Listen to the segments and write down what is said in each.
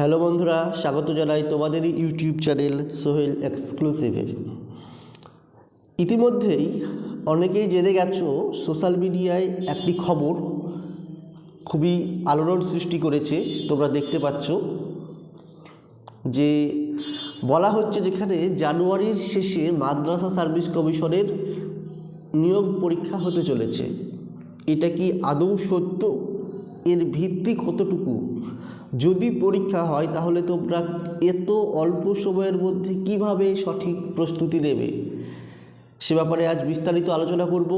Hello বন্ধুরা, স্বাগত জানাই তোমাদেরই ইউটিউব চ্যানেল সোহেল এক্সক্লুসিভে। ইতিমধ্যেই অনেকেই জেনে গেছো, সোশ্যাল মিডিয়ায় একটি খবর খুবই আলোড়ন সৃষ্টি করেছে, তোমরা দেখতে পাচ্ছ। যে বলা হচ্ছে যেখানে জানুয়ারির শেষে মাদ্রাসা সার্ভিস কমিশনের নিয়োগ পরীক্ষা হতে চলেছে। এটা কি আদৌ সত্য? এর ভিত্তি কতটুকু? যদি পরীক্ষা হয়, তাহলে তোমরা এত অল্প সময়ের মধ্যে কীভাবে সঠিক প্রস্তুতি নেবে? সে ব্যাপারে আজ বিস্তারিত আলোচনা করব।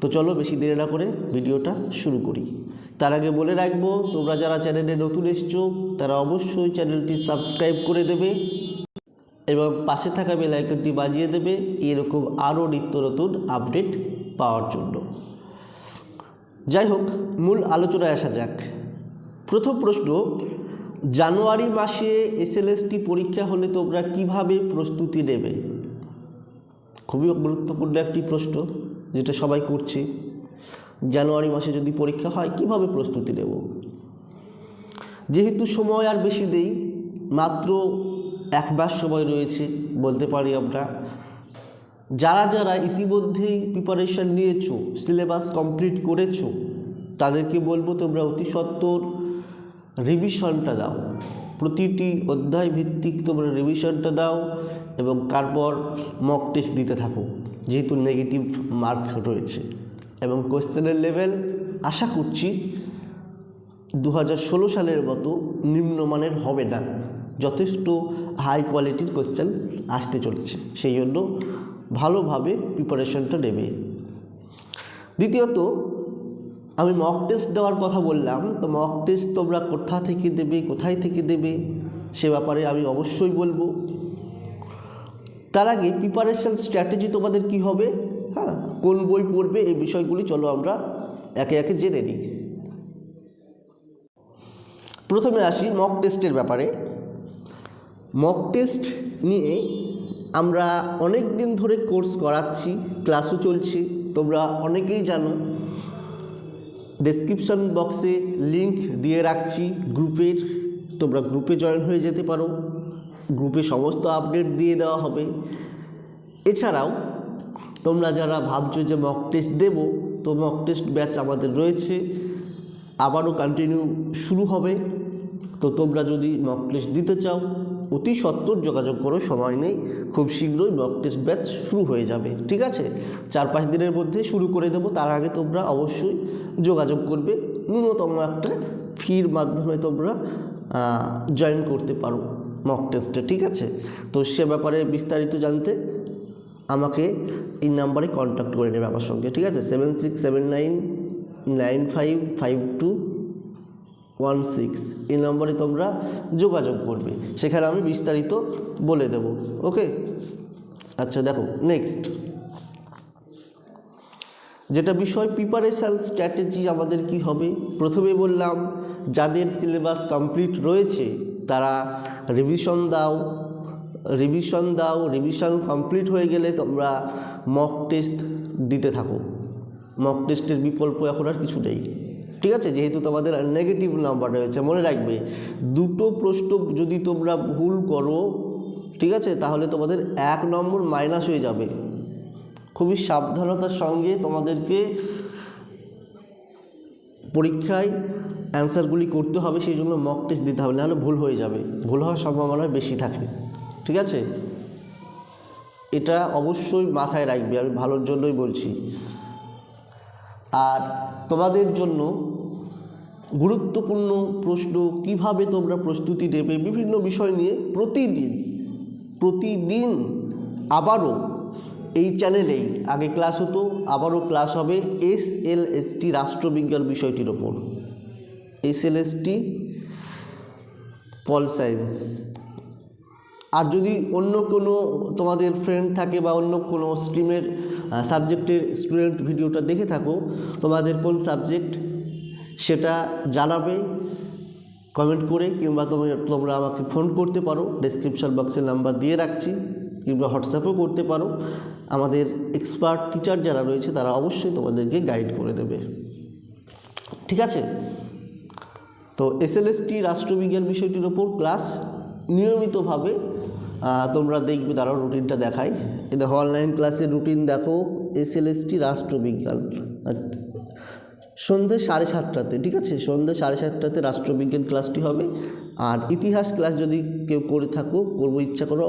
তো চলো বেশি দেরি না করে ভিডিওটা শুরু করি। তার আগে বলে রাখব, তোমরা যারা চ্যানেলে নতুন এসছো, তারা অবশ্যই চ্যানেলটি সাবস্ক্রাইব করে দেবে এবং পাশে থাকা বেল আইকনটি বাজিয়ে দেবে। এরকম আরও নিত্য নতুন আপডেট পাওয়ার জন্য। যাই হোক মূল আলোচনায় আসা যাক। প্রথম প্রশ্ন, জানুয়ারি মাসে এসএলএসটি পরীক্ষা হলে তোমরা কীভাবে প্রস্তুতি নেবে? খুবই গুরুত্বপূর্ণ একটি প্রশ্ন, যেটা সবাই করছে। জানুয়ারি মাসে যদি পরীক্ষা হয়, কীভাবে প্রস্তুতি নেব? যেহেতু সময় আর বেশি নেই, মাত্র এক মাস সময় রয়েছে, বলতে পারি আমরা। যারা যারা ইতিমধ্যেই প্রিপারেশান নিয়েছো সিলেবাস কমপ্লিট করেছ, তাদেরকে বলব তোমরা অতি সত্বর রিভিশনটা দাও। প্রতিটি অধ্যায় ভিত্তিক তোমরা রিভিশনটা দাও এবং তারপর মক টেস্ট দিতে থাকো, যেহেতু নেগেটিভ মার্ক রয়েছে। এবং কোয়েশ্চেনের লেভেল আশা করছি দু ষোলো সালের মতো নিম্নমানের হবে না। যথেষ্ট হাই কোয়ালিটির কোয়েশ্চেন আসতে চলেছে। সেই জন্য ভালোভাবে প্রিপারেশনটা নেবে। দ্বিতীয়ত, আমি মক টেস্ট দেওয়ার কথা বললাম। তো মক টেস্ট তোমরা কোথা থেকে দেবে, কোথায় থেকে দেবে, সে ব্যাপারে আমি অবশ্যই বলব। তার আগে প্রিপারেশান স্ট্র্যাটেজি তোমাদের কি হবে? হ্যাঁ কোন বই পড়বে, এই বিষয়গুলি চলো আমরা একে একে জেনে নিই। প্রথমে আসি মক টেস্টের ব্যাপারে। মক টেস্ট নিয়ে আমরা অনেক দিন ধরে কোর্স করাচ্ছি, ক্লাসও চলছে, তোমরা অনেকেই জানো। ডেসক্রিপশন বক্সে লিংক দিয়ে রাখছি গ্রুপের, তোমরা গ্রুপে জয়েন হয়ে যেতে পারো। গ্রুপে সমস্ত আপডেট দিয়ে দেওয়া হবে। এছাড়াও, তোমরা যারা ভাবছ যে মক টেস্ট দেবো, তো মক টেস্ট ব্যাচ আমাদের রয়েছে। আবারও কন্টিনিউ শুরু হবে। তো তোমরা যদি মক টেস্ট দিতে চাও অতি সত্বর যোগাযোগ করো, সময় নেই। খুব শীঘ্রই মক টেস্ট ব্যাচ শুরু হয়ে যাবে, ঠিক আছে? চার পাঁচ দিনের মধ্যে শুরু করে দেবো। তার আগে তোমরা অবশ্যই যোগাযোগ করবে। ন্যূনতম একটা ফির মাধ্যমে তোমরা জয়েন করতে পারো মক টেস্টে ঠিক আছে? তো সে ব্যাপারে বিস্তারিত জানতে আমাকে এই নাম্বারে কন্ট্যাক্ট করে নেবে আমার সঙ্গে, ঠিক আছে? Seven six seven nine nine five five two one six, এই নম্বরে তোমরা যোগাযোগ করবে। সেখানে আমি বিস্তারিত বলে দেব, ওকে? আচ্ছা দেখো নেক্সট যেটা বিষয় প্রিপারেশান স্ট্র্যাটেজি আমাদের কি হবে? প্রথমে বললাম, যাদের সিলেবাস কমপ্লিট রয়েছে, তারা রিভিশন দাও। রিভিশন দাও রিভিশন কমপ্লিট হয়ে গেলে তোমরা মক টেস্ট দিতে থাকো। মক টেস্টের বিকল্প এখন আর কিছু নেই। ঠিক আছে? যেহেতু তোমাদের নেগেটিভ নাম্বার রয়েছে, মনে রাখবে, দুটো প্রশ্ন যদি তোমরা ভুল করো, ঠিক আছে? তাহলে তোমাদের এক নম্বর মাইনাস হয়ে যাবে। খুবই সাবধানতার সঙ্গে তোমাদেরকে পরীক্ষায় অ্যান্সারগুলি করতে হবে, সেই জন্য মক টেস্ট দিতে হবে, নাহলে ভুল হয়ে যাবে। ভুল হওয়ার সম্ভাবনা বেশি থাকে ঠিক আছে? এটা অবশ্যই মাথায় রাখবে, আমি ভালোর জন্যই বলছি। আর তোমাদের জন্য গুরুত্বপূর্ণ প্রশ্ন, কীভাবে তোমরা প্রস্তুতি নেবে, বিভিন্ন বিষয় নিয়ে প্রতিদিন প্রতিদিন আবারও এই চ্যানেলেই, আগে ক্লাস হতো, আবারও ক্লাস হবে এস এল এস টি রাষ্ট্রবিজ্ঞান বিষয়টির ওপর। S L S T, pol science. আর যদি অন্য কোনো তোমাদের ফ্রেন্ড থাকে বা অন্য কোনো স্ট্রিমের সাবজেক্টের স্টুডেন্ট ভিডিওটা দেখে থাকো, তোমাদের কোন সাবজেক্ট সেটা জানাবে কমেন্ট করে কিংবা তুমি তোমরা আমাকে ফোন করতে পারো ডেসক্রিপশন বক্সের নাম্বার দিয়ে রাখছি, কিংবা হোয়াটসঅ্যাপেও করতে পারো। আমাদের এক্সপার্ট টিচার যারা রয়েছে, তারা অবশ্যই তোমাদেরকে গাইড করে দেবে। ঠিক আছে? তো এসএলএসটি রাষ্ট্রবিজ্ঞান বিষয়টির ওপর ক্লাস নিয়মিতভাবে তোমরা দেখবে দাঁড়াও রুটিনটা দেখাই এই দেখো অনলাইন ক্লাসের রুটিন দেখো এসএলএসটি রাষ্ট্রবিজ্ঞান। সন্ধ্যে সাড়ে সাতটাতে, ঠিক আছে? সন্ধ্যে সাড়ে সাতটাতে রাষ্ট্রবিজ্ঞান ক্লাসটি হবে। আর ইতিহাস ক্লাস যদি কেউ করে থাকো, করব ইচ্ছা করো,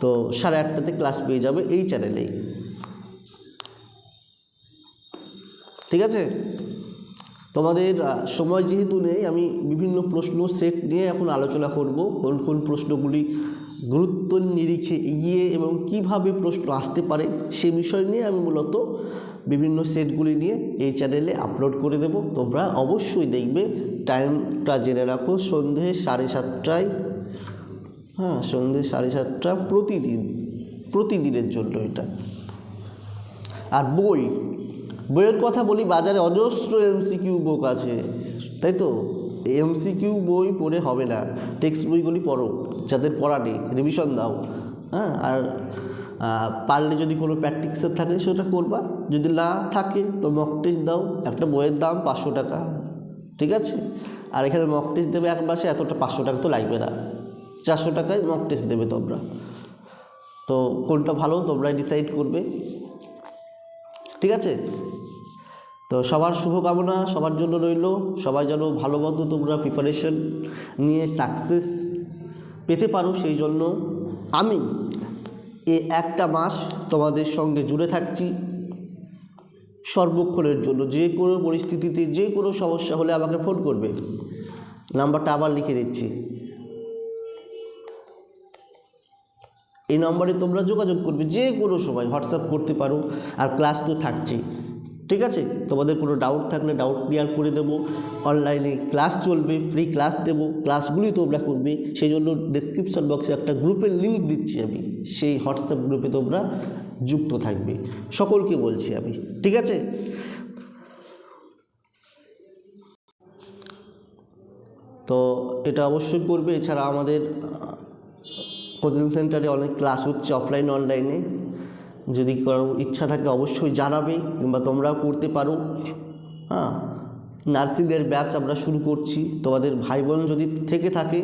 তো সাড়ে আটটাতে ক্লাস পেয়ে যাবে এই চ্যানেলেই ঠিক আছে? তোমাদের সময় যেহেতু নেই, আমি বিভিন্ন প্রশ্ন সেট নিয়ে এখন আলোচনা করব। কোন কোন প্রশ্নগুলি গুরুত্ব নিরিখে এগিয়ে এবং কীভাবে প্রশ্ন আসতে পারে সে বিষয় নিয়ে আমি মূলত বিভিন্ন সেটগুলি নিয়ে এই চ্যানেলে আপলোড করে দেব। তোমরা অবশ্যই দেখবে, টাইমটা জেনে রাখো, সন্ধে সাড়ে সাতটায়। হ্যাঁ সন্ধে সাড়ে সাতটা প্রতিদিন, প্রতিদিনের জন্য এটা। আর বই, বইয়ের কথা বলি, বাজারে অজস্র এমসিকিউ বুক আছে, তাই তো? এমসিকিউ বই পড়ে হবে না, টেক্সট বইগুলি পড়ো। যাদের পড়া নেই রিভিশন দাও। হ্যাঁ আর পারলে যদি কোনো প্র্যাকটিক্সের থাকে, সেটা করবা। যদি না থাকে, তো মক টেস্ট দাও। একটা বইয়ের দাম পাঁচশো টাকা। ঠিক আছে? আর এখানে মক টেস্ট দেবে এক মাসে, এতটা পাঁচশো টাকা তো লাগবে না। চারশো টাকায় মক টেস্ট দেবে তোমরা। তো কোনটা ভালো, তোমরাই ডিসাইড করবে। ঠিক আছে? তো সবার শুভকামনা, সবার জন্য রইল। সবাই যেন ভালো মতো তোমরা প্রিপারেশন নিয়ে সাকসেস পেতে পারো সেই জন্য। আমি এ একটা মাস তোমাদের সঙ্গে জুড়ে থাকছি। সর্বক্ষণের জন্য যে কোনো পরিস্থিতিতে যে কোনো সমস্যা হলে আমাকে ফোন করবে। নাম্বারটা আবার লিখে দিচ্ছি। এই নম্বরে তোমরা যোগাযোগ করবে যে কোনো সময় হোয়াটসঅ্যাপ করতে পারো। আর ক্লাস তো থাকছেই। ঠিক আছে? তোমাদের কোনো ডাউট থাকলে ডাউট ক্লিয়ার করে দেবো। অনলাইনে ক্লাস চলবে ফ্রি ক্লাস দেবো। ক্লাসগুলি তোমরা করবে। সেই জন্য ডিসক্রিপশন বক্সে একটা গ্রুপের লিঙ্ক দিচ্ছি আমি। সেই হোয়াটসঅ্যাপ গ্রুপে তোমরা যুক্ত থাকবে। সকলকে বলছি আমি। ঠিক আছে? তো এটা অবশ্যই করবে। এছাড়া আমাদের কোচিং সেন্টারে অনেক ক্লাস হচ্ছে অফলাইন অনলাইনে যদি কারোর ইচ্ছা থাকে অবশ্যই জানাবে কিংবা তোমরাও করতে পারো। হ্যাঁ নার্সিংয়ের ব্যাচ আমরা শুরু করছি। তোমাদের ভাই বোন যদি থেকে থাকে,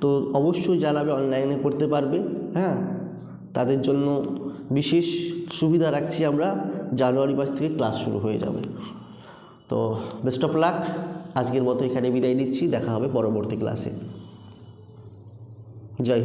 তো অবশ্যই জানাবে, অনলাইনে করতে পারবে। হ্যাঁ তাদের জন্য বিশেষ সুবিধা রাখছি আমরা, জানুয়ারি মাস থেকে ক্লাস শুরু হয়ে যাবে। তো বেস্ট অফ লাক আজকের মতো এখানে বিদায় নিচ্ছি, দেখা হবে পরবর্তী ক্লাসে। জয়।